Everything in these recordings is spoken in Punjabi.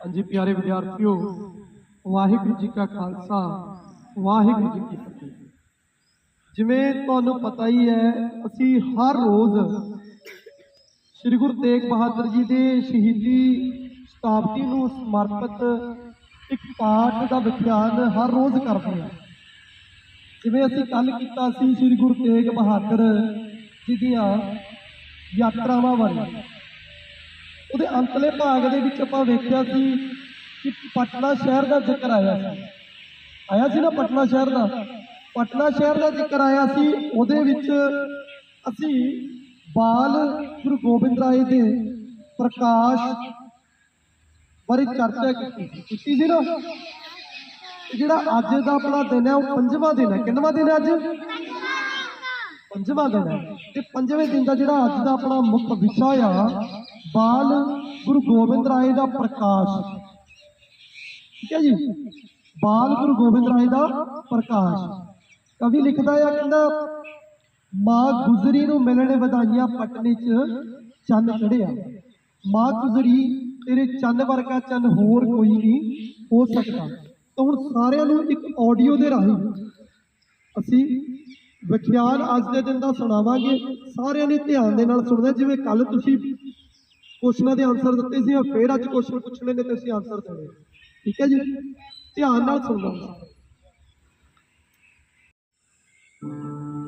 ਹਾਂਜੀ ਪਿਆਰੇ ਵਿਦਿਆਰਥੀਓ, ਵਾਹਿਗੁਰੂ ਜੀ ਕਾ ਖਾਲਸਾ, ਵਾਹਿਗੁਰੂ ਜੀ ਕੀ ਫਤਿਹ। ਜਿਵੇਂ ਤੁਹਾਨੂੰ ਪਤਾ ਹੀ ਹੈ, ਅਸੀਂ ਹਰ ਰੋਜ਼ ਸ੍ਰੀ ਗੁਰੂ ਤੇਗ ਬਹਾਦਰ ਜੀ ਦੇ ਸ਼ਹੀਦੀ ਸ਼ਤਾਬਦੀ ਨੂੰ ਸਮਰਪਿਤ ਇੱਕ ਪਾਠ ਦਾ ਵਿਖਿਆਨ ਹਰ ਰੋਜ਼ ਕਰਦੇ ਹਾਂ। ਜਿਵੇਂ ਅਸੀਂ ਕੱਲ ਕੀਤਾ ਸੀ ਸ੍ਰੀ ਗੁਰੂ ਤੇਗ ਬਹਾਦਰ ਜੀ ਦੀਆਂ ਯਾਤਰਾਵਾਂ ਬਾਰੇ। ਉਹਦੇ ਅੰਤਲੇ ਭਾਗ ਦੇ ਵਿੱਚ ਆਪਾਂ ਵੇਖਿਆ ਸੀ ਕਿ ਪਟਨਾ ਸ਼ਹਿਰ ਦਾ ਜ਼ਿਕਰ ਆਇਆ ਸੀ। ਆਇਆ ਸੀ ਨਾ ਪਟਨਾ ਸ਼ਹਿਰ ਦਾ? ਪਟਨਾ ਸ਼ਹਿਰ ਦਾ ਜ਼ਿਕਰ ਆਇਆ ਸੀ, ਉਹਦੇ ਵਿੱਚ ਅਸੀਂ ਬਾਲ ਗੁਰੂ ਗੋਬਿੰਦ ਰਾਏ ਦੇ ਪ੍ਰਕਾਸ਼ ਬਾਰੇ ਚਰਚਾ ਕੀਤੀ ਸੀ। ਨਾ? ਜਿਹੜਾ ਅੱਜ ਦਾ ਆਪਣਾ ਦਿਨ ਹੈ, ਉਹ ਪੰਜਵਾਂ ਦਿਨ ਹੈ। ਕਿੰਨਵਾਂ ਦਿਨ ਹੈ ਅੱਜ? ਪੰਜਵਾਂ ਦਿਨ ਹੈ। ਤੇ ਪੰਜਵੇਂ ਦਿਨ ਦਾ ਜਿਹੜਾ ਅੱਜ ਦਾ ਆਪਣਾ ਮੁੱਖ ਵਿਸ਼ਾ ਆ ਬਾਲ ਗੁਰੂ ਗੋਬਿੰਦ ਰਾਏ ਦਾ ਪ੍ਰਕਾਸ਼। ਠੀਕ ਹੈ ਜੀ? ਬਾਲ ਗੁਰੂ ਗੋਬਿੰਦ ਰਾਏ ਦਾ ਪ੍ਰਕਾਸ਼। ਕਵੀ ਲਿਖਦਾ ਆ, ਕਹਿੰਦਾ, ਮਾਂ ਗੁਜ਼ਰੀ ਨੂੰ ਮਿਲਣ ਵਧਾਈਆਂ ਪਟਨੇ 'ਚ ਚੰਨ ਚੜਿਆ ਮਾਂ ਗੁਜ਼ਰੀ, ਤੇਰੇ ਚੰਨ ਵਰਗਾ ਚੰਨ ਹੋਰ ਕੋਈ ਨਹੀਂ ਹੋ ਸਕਦਾ। ਤਾਂ ਹੁਣ ਸਾਰਿਆਂ ਨੂੰ ਇੱਕ ਆਡੀਓ ਦੇ ਰਾਹੀਂ ਅਸੀਂ ਵਿਖਿਆਨ ਅੱਜ ਦੇ ਦਿਨ ਦਾ ਸੁਣਾਵਾਂਗੇ। ਸਾਰਿਆਂ ਨੇ ਧਿਆਨ ਦੇ ਨਾਲ ਸੁਣਨਾ, ਜਿਵੇਂ ਕੱਲ ਤੁਸੀਂ ਕੁਐਸਚਨਾਂ ਦੇ ਆਨਸਰ ਦਿੱਤੇ ਸੀ, ਫੇਰ ਅੱਜ ਕੁਐਸਚਨ ਪੁੱਛਣੇ ਨੇ ਤੇ ਅਸੀਂ ਆਨਸਰ ਦੇਣੇ। ਠੀਕ ਹੈ ਜੀ? ਧਿਆਨ ਨਾਲ ਸੁਣਨਾ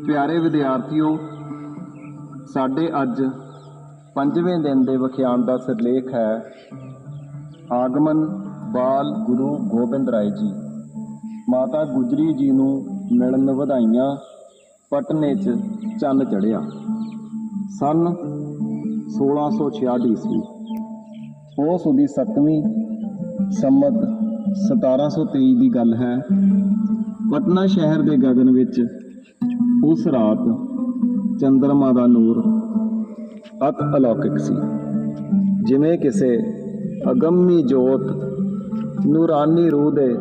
ਪਿਆਰੇ ਵਿਦਿਆਰਥੀਓ, ਸਾਡੇ ਅੱਜ ਪੰਜਵੇਂ ਦਿਨ ਦੇ ਵਿਖਿਆਨ ਦਾ ਸਿਰਲੇਖ ਹੈ, ਆਗਮਨ ਬਾਲ ਗੁਰੂ ਗੋਬਿੰਦ ਰਾਏ ਜੀ। ਮਾਤਾ ਗੁਜਰੀ ਜੀ ਨੂੰ ਮਿਲਣ ਵਧਾਈਆਂ, ਪਟਨੇ 'ਚ ਚੰਨ ਚੜਿਆ ਸਨ 1666 ਈਸਵੀ। ਉਸ ਦੀ 7ਵੀਂ ਸੰਮਤ 1723 ਦੀ ਗੱਲ ਹੈ। ਪਟਨਾ ਸ਼ਹਿਰ ਦੇ ਗਗਨ ਵਿੱਚ ਉਸ ਰਾਤ ਚੰਦਰਮਾ ਦਾ ਨੂਰ ਅਤ ਅਲੌਕਿਕ ਸੀ। ਜਿਵੇਂ ਕਿਸੇ ਅਗੰਮੀ ਜੋਤ ਨੂਰਾਨੀ ਰੂਹ ਦੇ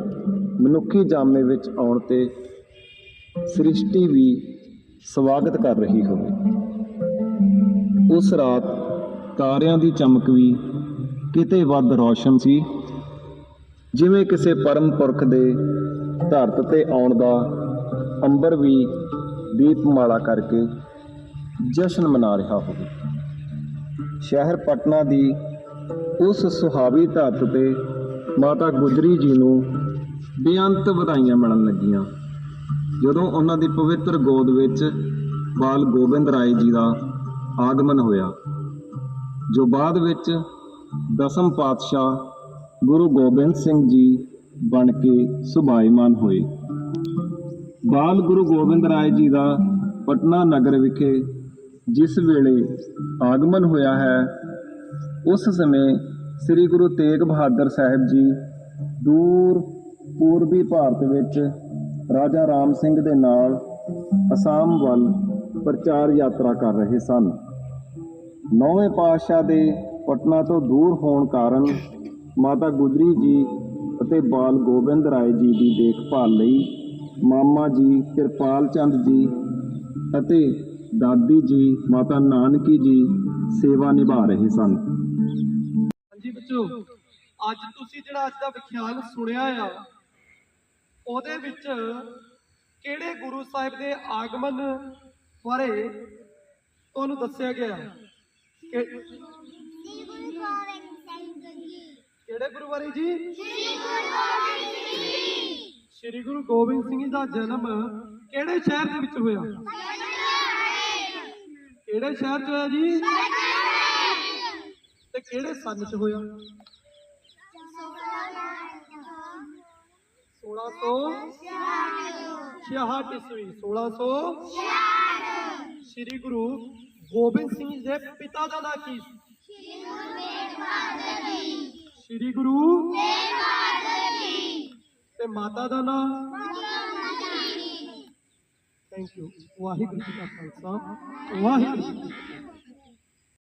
ਮਨੁੱਖੀ ਜਾਮੇ ਵਿੱਚ ਆਉਣ ਤੇ ਸ੍ਰਿਸ਼ਟੀ ਵੀ ਸਵਾਗਤ ਕਰ ਰਹੀ ਹੋਵੇ। ਉਸ ਰਾਤ ਤਾਰਿਆਂ ਦੀ ਚਮਕ ਵੀ ਕਿਤੇ ਵੱਧ ਰੌਸ਼ਨ ਸੀ। ਜਿਵੇਂ ਕਿਸੇ ਪਰਮ ਪੁਰਖ ਦੇ ਧਰਤ ਤੇ ਆਉਣ ਦਾ ਅੰਬਰ ਵੀ ਦੀਪਮਾਲਾ ਕਰਕੇ ਜਸ਼ਨ ਮਨਾ ਰਿਹਾ ਹੋਵੇ। ਸ਼ਹਿਰ ਪਟਨਾ ਦੀ ਉਸ ਸੁਹਾਵੀ ਧਰਤ ਤੇ ਮਾਤਾ ਗੁਜਰੀ ਜੀ ਨੂੰ ਬੇਅੰਤ ਵਧਾਈਆਂ ਮਿਲਣ ਲੱਗੀਆਂ। ਜਦੋਂ ਉਹਨਾਂ ਦੀ ਪਵਿੱਤਰ ਗੋਦ ਵਿੱਚ ਬਾਲ ਗੋਬਿੰਦ ਰਾਏ ਜੀ ਦਾ ਆਗਮਨ ਹੋਇਆ ਜੋ ਬਾਅਦ ਵਿੱਚ ਦਸਮ ਪਾਤਸ਼ਾਹ ਗੁਰੂ ਗੋਬਿੰਦ ਸਿੰਘ ਜੀ ਬਣ ਕੇ ਸੁਭਾਈਮਾਨ ਹੋਏ। ਬਾਲ ਗੁਰੂ ਗੋਬਿੰਦ ਰਾਏ ਜੀ ਦਾ ਪਟਨਾ ਨਗਰ ਵਿਖੇ ਜਿਸ ਵੇਲੇ ਆਗਮਨ ਹੋਇਆ ਹੈ, ਉਸ ਸਮੇਂ ਸ੍ਰੀ ਗੁਰੂ ਤੇਗ ਬਹਾਦਰ ਸਾਹਿਬ ਜੀ ਦੂਰ ਪੂਰਬੀ ਭਾਰਤ ਵਿੱਚ ਰਾਜਾ ਰਾਮ ਸਿੰਘ ਦੇ ਨਾਲ ਅਸਾਮ ਵੱਲ ਪ੍ਰਚਾਰ ਯਾਤਰਾ ਕਰ ਰਹੇ ਸਨ। ਨੌਵੇਂ ਪਾਤਸ਼ਾਹ ਦੇ ਪਟਨਾ ਤੋਂ ਦੂਰ ਹੋਣ ਕਾਰਨ ਮਾਤਾ ਗੁਜਰੀ ਜੀ ਅਤੇ ਬਾਲ ਗੋਬਿੰਦ ਰਾਏ ਜੀ ਦੀ ਦੇਖਭਾਲ ਲਈ ਮਾਮਾ ਜੀ, ਕਿਰਪਾਲ ਚੰਦ ਜੀ ਅਤੇ ਦਾਦੀ ਜੀ, ਮਾਤਾ ਨਾਨਕੀ ਜੀ ਸੇਵਾ ਨਿਭਾ ਰਹੇ ਸਨ। ਹਾਂਜੀ ਬੱਚੋ, ਅੱਜ ਤੁਸੀਂ ਜਿਹੜਾ ਅੱਜ ਦਾ ਵਿਖਿਆਨ ਸੁਣਿਆ ਆ, ਉਹਦੇ ਵਿੱਚ ਕਿਹੜੇ ਗੁਰੂ ਸਾਹਿਬ ਦੇ ਆਗਮਨ ਬਾਰੇ ਤੁਹਾਨੂੰ ਦੱਸਿਆ ਗਿਆ? ਸ੍ਰੀ ਗੁਰੂ ਗੋਬਿੰਦ ਸਿੰਘ ਜੀ ਕਿਹੜੇ ਗੁਰੂ ਬਾਰੇ ਜੀ? ਸ੍ਰੀ ਗੁਰੂ ਗੋਬਿੰਦ ਸਿੰਘ ਜੀ ਸ੍ਰੀ ਗੁਰੂ ਗੋਬਿੰਦ ਸਿੰਘ ਜੀ ਦਾ ਜਨਮ ਕਿਹੜੇ ਸ਼ਹਿਰ ਦੇ ਵਿੱਚ ਹੋਇਆ? ਕਿਹੜੇ ਸ਼ਹਿਰ 'ਚ ਹੋਇਆ ਜੀ? ਤੇ ਕਿਹੜੇ ਸੰਨ 'ਚ ਹੋਇਆ? 1666 ਈਸਵੀ। 1666 ਸ੍ਰੀ ਗੁਰੂ ਗੋਬਿੰਦ ਸਿੰਘ ਜੀ ਦੇ ਪਿਤਾ ਦਾ ਨਾਂ ਕੀ ਸੀ? ਸ੍ਰੀ ਗੁਰੂ ਤੇ ਮਾਤਾ ਦਾ ਨਾਂ? ਥੈਂਕ ਯੂ ਵਾਹਿਗੁਰੂ ਜੀ ਕਾ ਖਾਲਸਾ। ਵਾਹਿਗੁਰੂ ਜੀ ਕੀ ਫਤਿਹ।